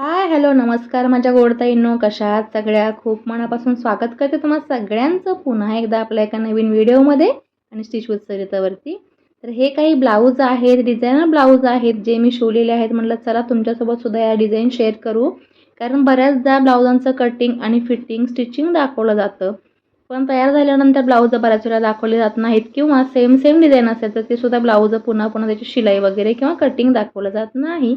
Hi hello नमस्कार माझ्या गोडताईंनो. कशा आहात सगळ्या? खूप मनापासून स्वागत करते तुम्हाला सगळ्यांचं पुन्हा एकदा आपल्या एका नवीन व्हिडिओमध्ये आणि स्टिच विथ सरितावरती. तर हे काही ब्लाऊज आहेत डिझायनर ब्लाऊज आहेत जे मी शिवलेले आहेत. म्हटलं चला तुमच्यासोबत सुद्धा या डिझाईन शेअर करू. कारण बऱ्याचदा ब्लाऊजांचं कटिंग आणि फिटिंग स्टिचिंग दाखवलं जातं. पण तयार झाल्यानंतर ब्लाऊज बऱ्याच वेळा दाखवले जात नाहीत किंवा सेम सेम डिझाईन असेल तर ते सुद्धा ब्लाऊज पुन्हा पुन्हा त्याची शिलाई वगैरे किंवा कटिंग दाखवलं जात नाही.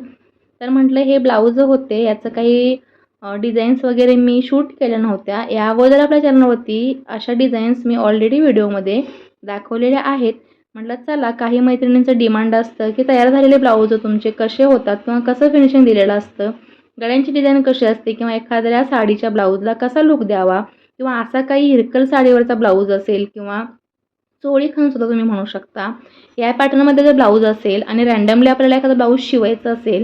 तर म्हटलं हे ब्लाऊज होते याचं काही डिझाईन्स वगैरे मी शूट केल्या नव्हत्या. या अगोदर आपल्या चॅनलवरती अशा डिझाईन्स मी ऑलरेडी व्हिडिओमध्ये दाखवलेल्या आहेत म्हटलं चला काही मैत्रिणींचं डिमांड असतं की तयार झालेले ब्लाऊज तुमचे कसे होतात किंवा कसं फिनिशिंग दिलेलं असतं गळ्यांची डिझाईन कशी असते किंवा एखाद्या साडीच्या ब्लाऊजला कसा लुक द्यावा किंवा असा काही हिरकल साडीवरचा ब्लाऊज असेल किंवा चोळी सुद्धा तुम्ही म्हणू शकता. या पॅटर्नमध्ये जर ब्लाऊज असेल आणि रँडमली आपल्याला एखादं ब्लाऊज शिवायचं असेल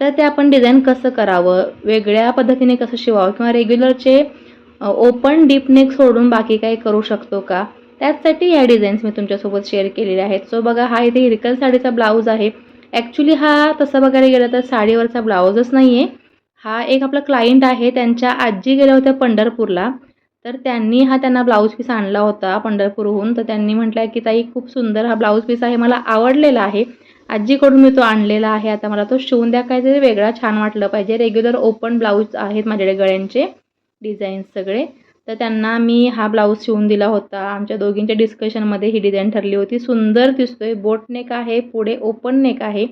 तर ते आपण डिझाईन कसं करावं? वेगळ्या पद्धतीने कसं शिवावं? किंवा रेग्युलरचे ओपन डीप नेक सोडून बाकी काही करू शकतो का? त्याचसाठी या डिझाईन्स मी तुमच्यासोबत शेअर केलेल्या आहेत. सो बघा हा इथे हिरकल साडीचा ब्लाऊज आहे. ॲक्च्युली हा तसं बघायला गेलं तर साडीवरचा ब्लाऊजच नाही आहे हा एक आपला क्लायंट आहे. त्यांच्या आजी गेल्या होत्या पंढरपूरला. तर त्यांनी हा त्यांना ब्लाऊज पीस आणला होता पंढरपूरहून. तर त्यांनी म्हटलं की ताई खूप सुंदर हा ब्लाऊज पीस आहे. मला आवडलेला आहे. आजीकडून मी तो आणलेला आहे. आता मला तो शिवून द्या. काहीतरी वेगळा छान वाटलं पाहिजे. रेग्युलर ओपन ब्लाऊज आहेत माझ्याकडे गळ्यांचे. डिझाईन्स सगळे. तर त्यांना मी हा ब्लाऊज शिवून दिला होता. आमच्या दोघींच्या डिस्कशनमध्ये ही डिझाईन ठरली होती. सुंदर दिसतोय. बोट नेक आहे. पुढे ओपन नेक आहे.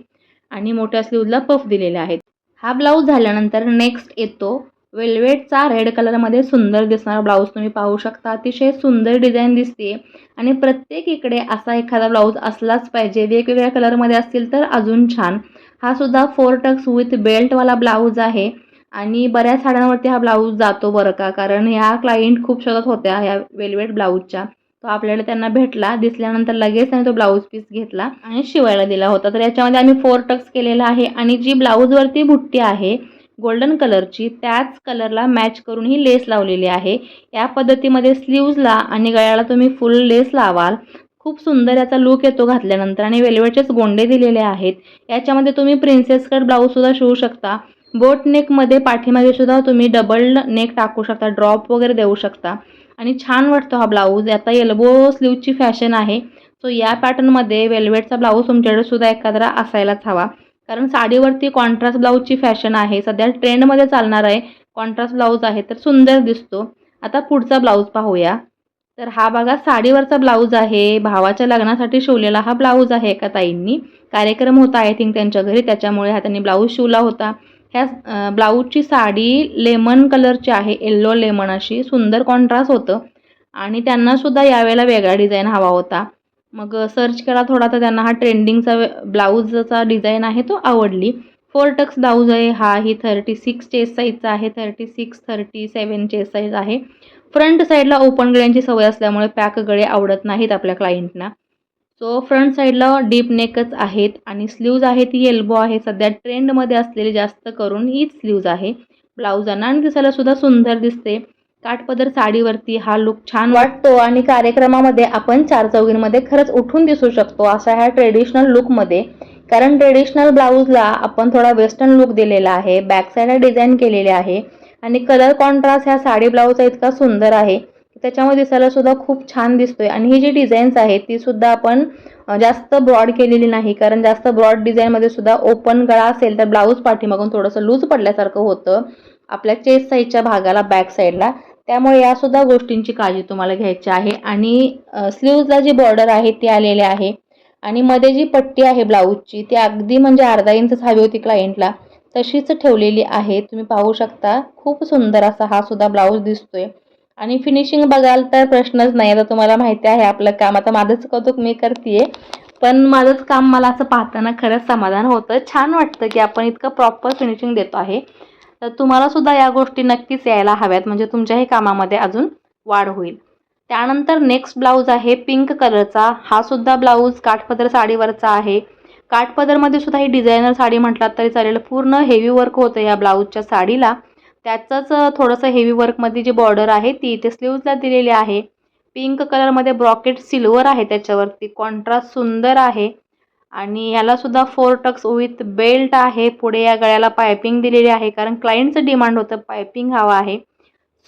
आणि मोठ्या स्लीवला पफ दिलेले आहेत. हा ब्लाऊज झाल्यानंतर नेक्स्ट येतो. वेल्वेटचा रेड कलरमध्ये सुंदर दिसणारा ब्लाऊज तुम्ही पाहू शकता. अतिशय सुंदर डिझाईन दिसते आणि प्रत्येक इकडे असा एखादा ब्लाऊज असलाच पाहिजे. वेगवेगळ्या कलरमध्ये असतील तर अजून छान. हा सुद्धा फोर टक्स विथ बेल्टवाला ब्लाऊज आहे आणि बऱ्याच साड्यांवरती हा ब्लाऊज जातो बरं का? कारण ह्या क्लायंट खूप शोधत होत्या ह्या वेल्वेट ब्लाऊजच्या. तो आपल्याला त्यांना भेटला दिसल्यानंतर लगेच त्यांनी तो ब्लाऊज पीस घेतला आणि शिवायला दिला होता. तर याच्यामध्ये आम्ही फोर टक्स केलेला आहे आणि जी ब्लाऊजवरती बुट्टी आहे गोल्डन कलरची त्याच कलरला मॅच करून ही लेस लावलेली आहे. या पद्धतीमध्ये स्लीव्जला आणि गळ्याला तुम्ही फुल लेस लावाल. खूप सुंदर याचा लुक येतो घातल्यानंतर आणि वेल्वेटचेच गोंडे दिलेले आहेत. याच्यामध्ये तुम्ही प्रिन्सेस कट ब्लाऊजसुद्धा शिवू शकता. बोट नेकमध्ये पाठीमागे सुद्धा तुम्ही डबल नेक टाकू शकता. ड्रॉप वगैरे देऊ शकता. आणि छान वाटतो हा ब्लाऊज आता येल्बो स्लीवची फॅशन आहे. सो या पॅटर्नमध्ये वेल्वेटचा ब्लाऊज तुमच्याकडे सुद्धा एखादा असायलाच हवा. कारण साडीवरती कॉन्ट्रास्ट ब्लाऊजची फॅशन आहे. सध्या ट्रेंडमध्ये चालणार आहे. कॉन्ट्रास्ट ब्लाऊज आहे तर सुंदर दिसतो. आता पुढचा ब्लाऊज पाहूया. तर हा बघा साडीवरचा ब्लाऊज आहे. भावाच्या लग्नासाठी शिवलेला हा ब्लाऊज आहे एका ताईंनी. कार्यक्रम होता आय थिंक त्यांच्या घरी. त्याच्यामुळे हा त्यांनी ब्लाऊज शिवला होता. ह्या ब्लाऊजची साडी लेमन कलरची आहे. येल्लो लेमन अशी. सुंदर कॉन्ट्रास्ट होतं. आणि त्यांनासुद्धा यावेळेला वेगळा डिझाईन हवा होता. मग सर्च केला थोडा तर त्यांना हा ट्रेंडिंगचा ब्लाऊजचा डिझाईन आहे तो आवडली. फोर टक्स ब्लाऊज आहे हा ही थर्टी सिक्स चेस साईजचा आहे thirty six thirty seven chest size आहे फ्रंट साईडला ओपन गळ्यांची सवय असल्यामुळे पॅक गळे आवडत नाहीत आपल्या क्लायंटना सो फ्रंट साईडला डीप नेकच आहेत आणि स्लीव्ज आहे ती एल्बो आहे. सध्या ट्रेंडमध्ये असलेली जास्त करून हीच स्लीव्ज आहे. ब्लाऊजांना आणि दिसायला सुद्धा सुंदर दिसते. काठपदर साडीवरती हा लुक छान वाटतो आणि कार्यक्रमामध्ये आपण चार चौघींमध्ये खरंच उठून दिसू शकतो असा ह्या ट्रेडिशनल लुकमध्ये कारण ट्रेडिशनल ब्लाऊजला आपण थोडा वेस्टर्न लुक दिलेला आहे बॅक साईडला डिझाईन केलेले आहे आणि कलर कॉन्ट्रास्ट ह्या साडी ब्लाऊजचा इतका सुंदर आहे त्याच्यामध्ये दिसायला सुद्धा खूप छान दिसतोय. आणि ही जी डिझाईन्स आहे ती सुद्धा आपण जास्त ब्रॉड केलेली नाही. कारण जास्त ब्रॉड डिझाईनमध्ये सुद्धा ओपन गळा असेल तर ब्लाऊज पाठीमागून थोडंसं लूज पडल्यासारखं होतं. आपल्या चेस्ट साईडच्या भागाला बॅक साईडला त्यामुळे यासुद्धा गोष्टींची काळजी तुम्हाला घ्यायची आहे. आणि स्लीव्जला जी बॉर्डर आहे ती आलेली आहे. आणि मध्ये जी पट्टी आहे ब्लाऊजची ती अगदी म्हणजे अर्धा इंचच हवी होती क्लायंटला तशीच ठेवलेली आहे. तुम्ही पाहू शकता खूप सुंदर असा हा सुद्धा ब्लाऊज दिसतोय. आणि फिनिशिंग बघाल तर प्रश्नच नाही. आता तुम्हाला माहिती आहे आपलं काम आता माझंच कौतुक मी करते पण माझंच काम मला असं पाहताना खरंच समाधान होतं. छान वाटतं की आपण इतकं प्रॉपर फिनिशिंग देतो आहे. तर तुम्हाला सुद्धा या गोष्टी नक्कीच यायला हव्यात. म्हणजे तुमच्याही कामामध्ये अजून वाढ होईल. त्यानंतर नेक्स्ट ब्लाऊज आहे पिंक कलरचा हा सुद्धा ब्लाऊज काठपदर साडीवरचा आहे. काठपदरमध्ये सुद्धा ही डिझायनर साडी म्हटलात तरी चालेल. पूर्ण हेवी वर्क होतं या ब्लाऊजच्या साडीला. त्याचंच थोडंसं हेवी वर्कमध्ये जी बॉर्डर आहे ती इथे स्लीव्जला दिलेली आहे. पिंक कलरमध्ये ब्रॉकेट सिल्वर आहे त्याच्यावरती. कॉन्ट्रास्ट सुंदर आहे. आणि याला सुद्धा फोर टक्स विथ बेल्ट आहे. पुढे या गळ्याला पायपिंग दिलेली आहे कारण क्लायंटचं डिमांड होतं पायपिंग हवा आहे.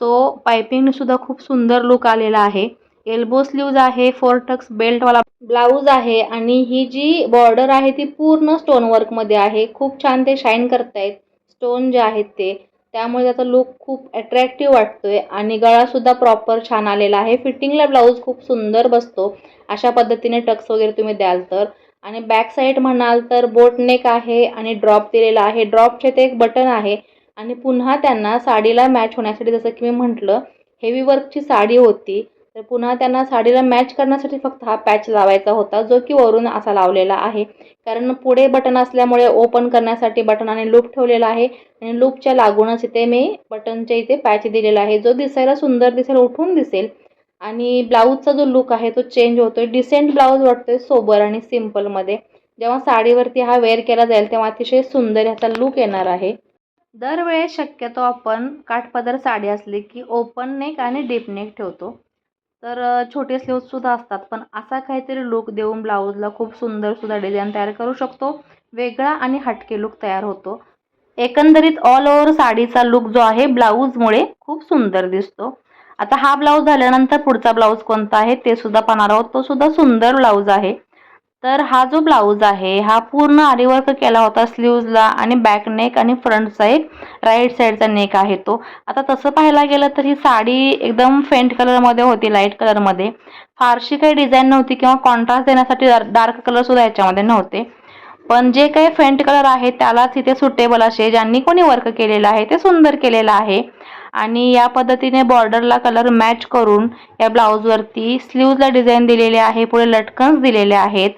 सो पायपिंगसुद्धा खूप सुंदर लुक आलेला आहे. एल्बो स्लीव्ज आहे फोर टक्स बेल्टवाला ब्लाऊज आहे आणि ही जी बॉर्डर आहे ती पूर्ण स्टोन वर्कमध्ये आहे. खूप छान ते शाईन करतायत. स्टोन जे आहेत ते. त्यामुळे त्याचा लुक खूप अट्रॅक्टिव्ह वाटतोय आणि गळासुद्धा प्रॉपर छान आलेला आहे. फिटिंगला ब्लाऊज खूप सुंदर बसतो. अशा पद्धतीने टक्स वगैरे तुम्ही द्याल तर. आणि बॅक साईड म्हणाल तर बोट नेक आहे आणि ड्रॉप दिलेला आहे. ड्रॉपचे ते एक बटन आहे आणि पुन्हा त्यांना साडीला मॅच होण्यासाठी जसं की मी म्हटलं हेवी वर्कची साडी होती. तर पुन्हा त्यांना साडीला मॅच करण्यासाठी फक्त हा पॅच लावायचा होता जो की वरून असा लावलेला आहे. कारण पुढे बटन असल्यामुळे ओपन करण्यासाठी बटन आणि लूप ठेवलेला आहे. आणि लूपच्या लागूनच इथे मी बटनच्या इथे पॅच दिलेला आहे. जो दिसायला सुंदर दिसेल उठून दिसेल आणि ब्लाऊजचा जो लुक आहे तो चेंज होतोय. डिसेंट ब्लाऊज वाटतोय सोबर आणि सिम्पलमध्ये जेव्हा साडीवरती हा वेअर केला जाईल तेव्हा अतिशय सुंदर ह्याचा लुक येणार आहे. दरवेळेस शक्यतो आपण काठपदर साडी असली की ओपन नेक आणि डीप नेक ठेवतो. तर छोटे स्लीव्जसुद्धा असतात पण असा काहीतरी लुक देऊन ब्लाऊजला खूप सुंदरसुद्धा डिझाईन तयार करू शकतो. वेगळा आणि हटके लुक तयार होतो. एकंदरीत ऑल ओव्हर साडीचा लुक जो आहे ब्लाऊजमुळे खूप सुंदर दिसतो. आता हा ब्लाऊज झाल्यानंतर पुढचा ब्लाऊज कोणता आहे ते सुद्धा पाहणार आहोत. तो सुद्धा सुंदर ब्लाऊज आहे. तर हा जो ब्लाऊज आहे हा पूर्ण आरीवर्क केला होता स्लीव्जला आणि बॅक नेक आणि फ्रंटचा एक राईट साईडचा नेक आहे तो. आता तसं पाहायला गेलं तर ही साडी एकदम फेंट कलरमध्ये होती लाइट कलरमध्ये फारशी काही डिझाईन नव्हती किंवा कॉन्ट्रास्ट देण्यासाठी डार्क कलरसुद्धा याच्यामध्ये नव्हते. पण जे काही फेंट कलर आहे त्यालाच इथे सुटेबल असे ज्यांनी कोणी वर्क केलेलं आहे ते सुंदर केलेलं आहे. आणि या पद्धतीने बॉर्डरला कलर मॅच करून या ब्लाऊजवरती स्लीवला डिझाईन दिलेले आहे पुढे लटकन्स दिलेले आहेत.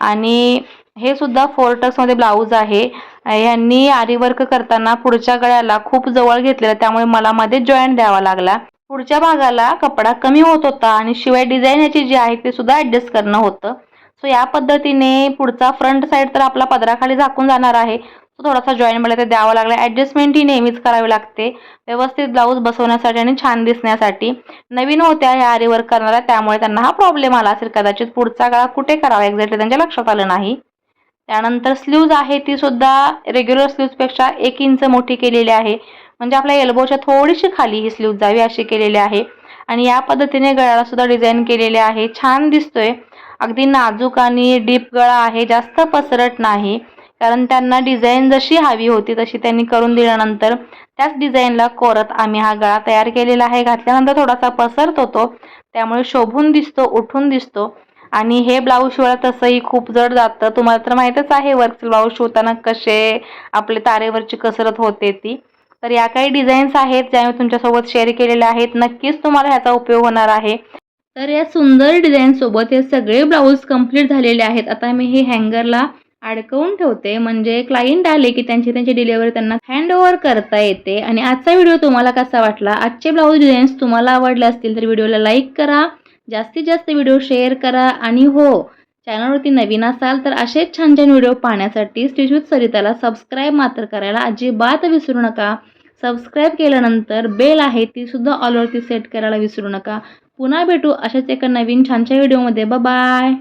आणि हे सुद्धा फोर टक्समध्ये ब्लाऊज आहे. यांनी आरीवर्क करताना पुढच्या गळ्याला खूप जवळ घेतलेलं त्यामुळे मला मध्ये जॉईंट द्यावा लागला. पुढच्या भागाला कपडा कमी होत होता आणि शिवाय डिझाईन याची जी आहे ते सुद्धा ॲडजस्ट करणं होतं. सो या पद्धतीने पुढचा फ्रंट साईड तर आपला पदराखाली झाकून जाणार आहे. तो थोडासा जॉईन मला ते द्यावा लागला. ॲडजस्टमेंट ही नेहमीच करावी लागते. व्यवस्थित ब्लाऊज बसवण्यासाठी आणि छान दिसण्यासाठी. नवीन होत्या ह्या आरी करणाऱ्या त्यामुळे त्यांना हा प्रॉब्लेम आला असेल. कदाचित पुढचा गळा कुठे करावा एक्झॅक्टली त्यांच्या लक्षात आलं नाही. त्यानंतर स्लीव्ज आहे ती सुद्धा रेग्युलर स्लीव्जपेक्षा एक इंच मोठी केलेली आहे. म्हणजे आपल्या एल्बोच्या थोडीशी खाली ही स्लीव्ज जावी अशी केलेली आहे. आणि या पद्धतीने गळ्याला सुद्धा डिझाईन केलेले आहे. छान दिसतोय. अगदी नाजूक आणि डीप गळा आहे. जास्त पसरट नाही. कारण त्यांना डिझाईन जशी हवी होती तशी त्यांनी करून दिल्यानंतर त्याच डिझाईनला कोरत आम्ही हा गळा तयार केलेला आहे. घातल्यानंतर थोडासा पसरत होतो त्यामुळे शोभून दिसतो उठून दिसतो. आणि हे ब्लाऊज शिवायला तसंही खूप जड जातं. तुम्हाला तर माहीतच आहे वर्क ब्लाऊज शिवताना कसे आपले तारेवरची कसरत होते ती. तर या काही डिझाईन्स आहेत ज्या मी तुमच्यासोबत शेअर केलेल्या आहेत. नक्कीच तुम्हाला ह्याचा उपयोग होणार आहे. तर या सुंदर डिझाईन सोबत हे सगळे ब्लाऊज कंप्लीट झालेले आहेत. आता मी हे हँगरला अडकवून ठेवते. म्हणजे क्लायंट आले की त्यांची त्यांची डिलिव्हरी त्यांना हँड ओव्हर करता येते. आणि आजचा व्हिडिओ तुम्हाला कसा वाटला? आजचे ब्लाऊज डिझाईन्स तुम्हाला आवडले असतील तर व्हिडिओला लाईक करा. जास्तीत जास्त व्हिडिओ शेअर करा. आणि हो चॅनलवरती नवीन असाल तर असेच छान छान व्हिडिओ पाहण्यासाठी स्टिच सरिताला सबस्क्राईब मात्र करायला अजिबात विसरू नका. सबस्क्राईब केल्यानंतर बेल आहे ती सुद्धा ऑलवरती सेट करायला विसरू नका. पुन्हा भेटू अशाच एका नवीन छानशा व्हिडिओमध्ये बाय